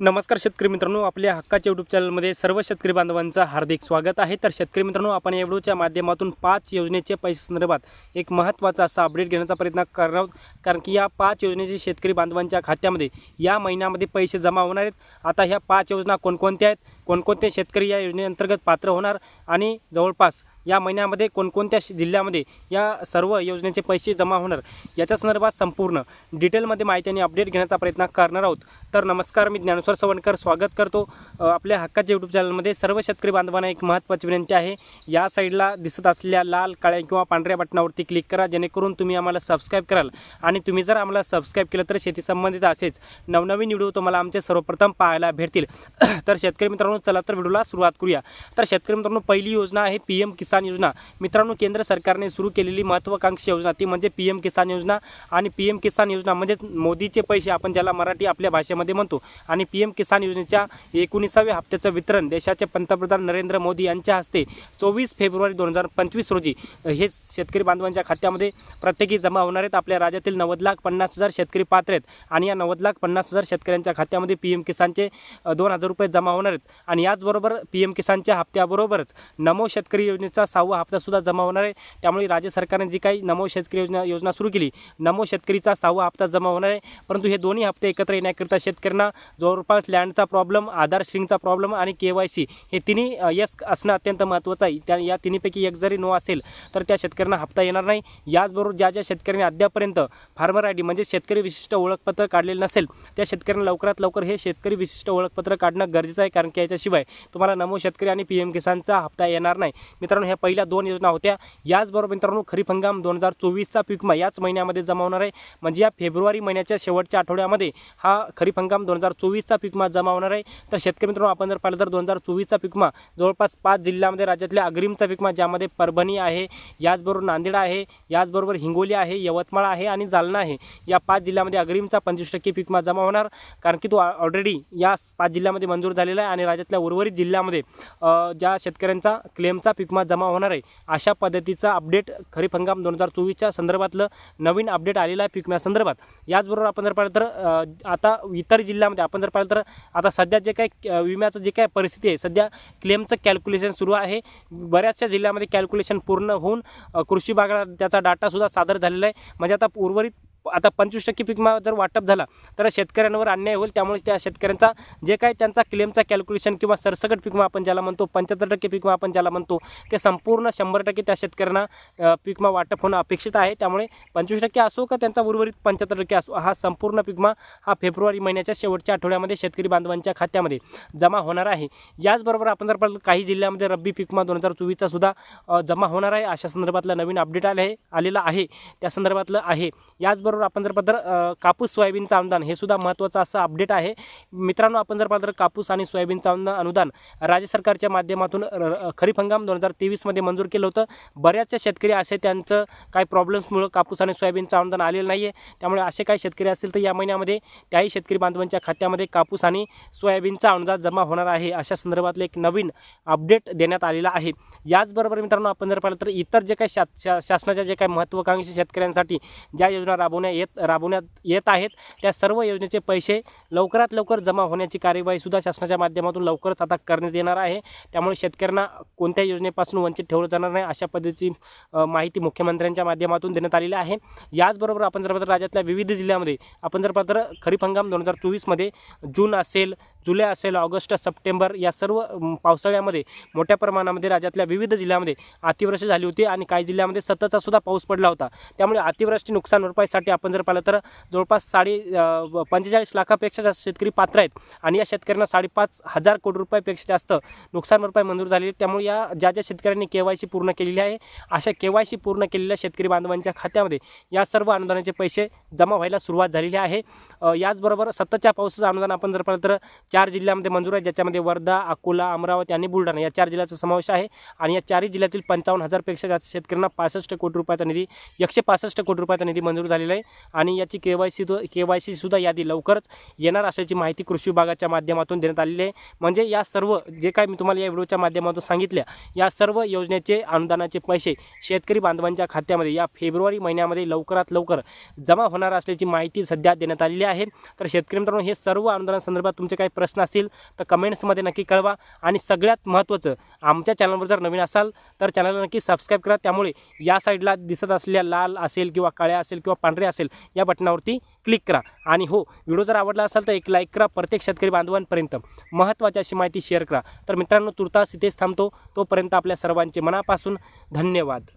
नमस्कार शेतकरी मित्रांनो आपल्या हक्काच्या यूट्यूब चॅनलमध्ये सर्व शेतकरी बांधवांचं हार्दिक स्वागत आहे. तर शेतकरी मित्रांनो आपण या व्हिडिओच्या माध्यमातून पाच योजनेचे पैसे संदर्भात एक महत्त्वाचा असा अपडेट घेण्याचा प्रयत्न करणार आहोत. कारण की या पाच योजनेचे शेतकरी बांधवांच्या खात्यामध्ये या महिन्यामध्ये पैसे जमा होणार आहेत. आता ह्या पाच योजना कोणकोणत्या आहेत? कोणकोणते शेतकरी या योजनेअंतर्गत पात्र होणार? आणि जवळपास या महिन्यामध्ये कोणकोणत्या जिल्ह्यामध्ये या सर्व योजनेचे पैसे जमा होणार याच्या संदर्भात संपूर्ण डिटेलमध्ये माहिती आणि अपडेट घेण्याचा प्रयत्न करणार आहोत. तर नमस्कार मी ज्ञानेश्वर सवणकर स्वागत करतो. आपल्या हक्काच्या यूट्यूब चॅनलमध्ये सर्व शेतकरी बांधवांना एक महत्त्वाची विनंती आहे. या साईडला दिसत असलेल्या लाल काळ्या किंवा पांढऱ्या बटनावरती क्लिक करा जेणेकरून तुम्ही आम्हाला सबस्क्राईब कराल. आणि तुम्ही जर आम्हाला सबस्क्राईब केलं तर शेती संबंधित असेच नवनवीन व्हिडिओ तुम्हाला आमचे सर्वप्रथम पाहायला भेटतील. तर शेतकरी मित्रांनो चला तर व्हिडिओला सुरुवात करूया. तर शेतकरी मित्रांनो पहिली योजना आहे पी एम किसान योजना. मित्रांनो केंद्र सरकारने सुरू केलेली महत्त्वाकांक्षी योजना ती म्हणजे पी एम किसान योजना आणि पी एम किसान योजना म्हणजेच मोदीचे पैसे आपण ज्याला मराठी आपल्या भाषेमध्ये म्हणतो आणि पी एम किसान योजनेच्या एकोणीसाव्या हप्त्याचं वितरण देशाचे पंतप्रधान नरेंद्र मोदी यांच्या हस्ते चोवीस फेब्रुवारी दोन हजार पंचवीस रोजी हे शेतकरी बांधवांच्या खात्यामध्ये प्रत्येकी जमा होणार आहेत. आपल्या राज्यातील नव्वद लाख पन्नास हजार शेतकरी पात्र आहेत आणि या नव्वद लाख पन्नास हजार शेतकऱ्यांच्या खात्यामध्ये पी एम किसानचे दोन हजार रुपये जमा होणार आहेत. आणि याचबरोबर पी एम किसानच्या हप्त्याबरोबरच नमो शेतकरी योजनेचा सहावा हप्तासुद्धा जमा होणार आहे. त्यामुळे राज्य सरकारने जी काही नमो शेतकरी योजना योजना सुरू केली नमो शेतकरीचा सहावा हप्ता जमा होणार आहे. परंतु हे दोन्ही हप्ते एकत्र येण्याकरिता शेतकऱ्यांना जवळपास लँडचा प्रॉब्लेम आधार स्ट्रिंगचा प्रॉब्लेम आणि के वाय सी हे तिन्ही यस असणं अत्यंत महत्त्वाचं आहे. त्या या तिन्हीपैकी एक जरी नो असेल तर त्या शेतकऱ्यांना हप्ता येणार नाही. याचबरोबर ज्या ज्या शेतकऱ्यांनी अद्यापर्यंत फार्मर आय डी म्हणजे शेतकरी विशिष्ट ओळखपत्र काढलेलं नसेल त्या शेतकऱ्यांना लवकरात लवकर हे शेतकरी विशिष्ट ओळखपत्र काढणं गरजेचं आहे. कारण की याच्याशिवाय तुम्हाला नमो शेतकरी आणि पी एम किसानचा हप्ता येणार नाही. मित्रांनो ह्या पहिल्या दोन योजना होत्या. याचबरोबर मित्रांनो खरीप हंगाम दोन हजार चोवीसचा पिकमा याच महिन्यामध्ये जमा होणार आहे. म्हणजे या फेब्रुवारी महिन्याच्या शेवटच्या आठवड्यामध्ये हा खरीप हंगाम दोन हजार चोवीसचा पिकमा जमा होणार आहे. तर शेतकरी मित्रांनो आपण जर पाहिलं तर दोन हजार चोवीसचा पिकमा जवळपास पाच जिल्ह्यामध्ये राज्यातल्या अग्रिमचा पिकमा ज्यामध्ये परभणी आहे याचबरोबर नांदेड आहे याचबरोबर हिंगोली आहे यवतमाळ आहे आणि जालना आहे. या पाच जिल्ह्यामध्ये अग्रिमचा पंचवीस टक्के पिकमा जमा होणार कारण की तो ऑलरेडी या पाच जिल्ह्यामध्ये मंजूर झालेला आहे आणि राज्यातल्या उर्वरित जिल्ह्यामध्ये ज्या शेतकऱ्यांचा क्लेमचा पिकमा जमा जमा होणार आहे. अशा पद्धतीचा अपडेट खरीप हंगाम दोन हजार चोवीसच्या संदर्भातलं नवीन अपडेट आलेलं आहे पिकम्या संदर्भात याचबरोबर आपण जर पाहिलं तर आता इतर जिल्ह्यामध्ये आपण जर पाहिलं तर आता सध्या जे काही विम्याचं जे काय परिस्थिती आहे सध्या क्लेमचं कॅल्क्युलेशन सुरू आहे. बऱ्याचशा जिल्ह्यामध्ये कॅल्क्युलेशन पूर्ण होऊन कृषी विभागाला त्याचा डाटासुद्धा सादर झालेला आहे. म्हणजे आता उर्वरित आता पंचवीस टक्के पिकमा जर वाटप झाला तर शेतकऱ्यांवर अन्याय होईल. त्यामुळे त्या शेतकऱ्यांचा जे काय त्यांचा क्लेमचा कॅल्क्युलेशन किंवा सरसकट पिकमा आपण ज्याला म्हणतो पंच्याहत्तर टक्के पिकमा आपण ज्याला म्हणतो ते संपूर्ण शंभर टक्के त्या शेतकऱ्यांना पिकमा वाटप होणं अपेक्षित आहे. त्यामुळे पंचवीस टक्के असो का त्यांचा उर्वरित पंच्याहत्तर टक्के असो हा संपूर्ण पिकमा हा फेब्रुवारी महिन्याच्या शेवटच्या आठवड्यामध्ये शेतकरी बांधवांच्या खात्यामध्ये जमा होणार आहे. याचबरोबर आपण जर पाहिलं काही जिल्ह्यामध्ये रब्बी पिकमा दोन हजार चोवीसचा सुद्धा जमा होणार आहे. अशा संदर्भातलं नवीन अपडेट आले आहे आलेलं आहे. त्या संदर्भातलं आहे. याचबरोबर आपण जर पदर कापूस सोयाबीनचं अनुदान हे सुद्धा महत्त्वाचं असं अपडेट आहे. मित्रांनो आपण जर पाहिलं तर कापूस आणि सोयाबीनचं अनुदान अनुदान राज्य सरकारच्या माध्यमातून र- खरीप हंगाम दोन हजार तेवीसमध्ये मंजूर केलं होतं. बऱ्याचशा शेतकरी असे त्यांचं काही प्रॉब्लेम्समुळं कापूस आणि सोयाबीनचं अनुदान आलेलं नाही आहे त्यामुळे असे काही शेतकरी असतील तर या महिन्यामध्ये त्याही शेतकरी बांधवांच्या खात्यामध्ये कापूस आणि सोयाबीनचा अनुदान जमा होणार आहे अशा संदर्भातलं एक नवीन अपडेट देण्यात आलेला आहे. याचबरोबर मित्रांनो आपण जर पाहिलं तर इतर जे काही शा शासनाच्या जे काही महत्त्वाकांक्षी शेतकऱ्यांसाठी ज्या योजना राबवण्यात येत राबवण्यात येत आहेत. त्या सर्व योजनेचे पैसे लवकरात लवकर जमा होण्याची कार्यवाही सुद्धा शासनाच्या माध्यमातून लवकरच आता करण्यात येणार आहे. त्यामुळे शेतकऱ्यांना कोणत्या योजनेपासून वंचित ठेवलं जाणार नाही अशा पद्धतीची माहिती मुख्यमंत्र्यांच्या माध्यमातून देण्यात आलेली आहे. याचबरोबर आपण जर पात्र राज्यातल्या विविध जिल्ह्यामध्ये आपण जर पात्र खरीप हंगाम दोन हजार चोवीसमध्ये जून असेल जुलै असेल ऑगस्ट सप्टेंबर या सर्व पावसाळ्यामध्ये मोठ्या प्रमाणामध्ये राज्यातल्या विविध जिल्ह्यामध्ये अतिवृष्टी झाली होती आणि काही जिल्ह्यामध्ये सततचा सुद्धा पाऊस पडला होता. त्यामुळे अतिवृष्टी नुकसान भरपाईसाठी आपण जर पाहिलं तर जवळपास साडे पंचेचाळीस लाखापेक्षा जास्त शेतकरी पात्र आहेत आणि या शेतकऱ्यांना साडेपाच हजार कोटी रुपयापेक्षा जास्त नुकसान भरपाई मंजूर झालेली आहे. त्यामुळे या ज्या ज्या शेतकऱ्यांनी के वाय सी पूर्ण केलेली आहे अशा के वाय सी पूर्ण केलेल्या शेतकरी बांधवांच्या खात्यामध्ये या सर्व अनुदानाचे पैसे जमा व्हायला सुरुवात झालेली आहे. याचबरोबर सततच्या पावसाचं अनुदान आपण जर पाहिलं तर चार जिल्ह्यामध्ये मंजूर आहे. ज्याच्यामध्ये वर्धा अकोला अमरावती आणि बुलढाणा या चार जिल्ह्याचा समावेश आहे. आणि या चारही जिल्ह्यातील पंचावन्न हजारपेक्षा जास्त शेतकऱ्यांना पासष्ट कोटी रुपयाचा निधी एकशे पासष्ट कोटी रुपयाचा निधी मंजूर झालेला आहे. आणि याची K Y C K Y C सुद्धा यादी लवकरच येणार असल्याची माहिती कृषी विभागाच्या माध्यमातून देण्यात आलेली आहे. म्हणजे या सर्व जे काय मी तुम्हाला या व्हिडिओच्या माध्यमातून सांगितल्या या सर्व योजनेचे अनुदानाचे पैसे शेतकरी बांधवांच्या खात्यामध्ये या फेब्रुवारी महिन्यामध्ये लवकरात लवकर जमा होण्या होणार असल्याची माहिती सध्या देण्यात आलेली आहे. तर शेतकरी मित्रांनो हे सर्व आंदोलनासंदर्भात तुमचे काही प्रश्न असतील तर कमेंट्समध्ये नक्की कळवा. आणि सगळ्यात महत्त्वाचं आमच्या चॅनलवर जर नवीन असाल तर चॅनलला नक्की सबस्क्राईब करा. त्यामुळे या साईडला दिसत असलेल्या लाल असेल किंवा काळ्या असेल किंवा पांढऱ्या असेल या बटनावरती क्लिक करा. आणि हो व्हिडिओ जर आवडला असेल तर एक लाईक करा प्रत्येक शेतकरी बांधवांपर्यंत. महत्त्वाची अशी माहिती शेअर करा. तर मित्रांनो तुर्तास इथेच थांबतो. तोपर्यंत आपल्या सर्वांचे मनापासून धन्यवाद.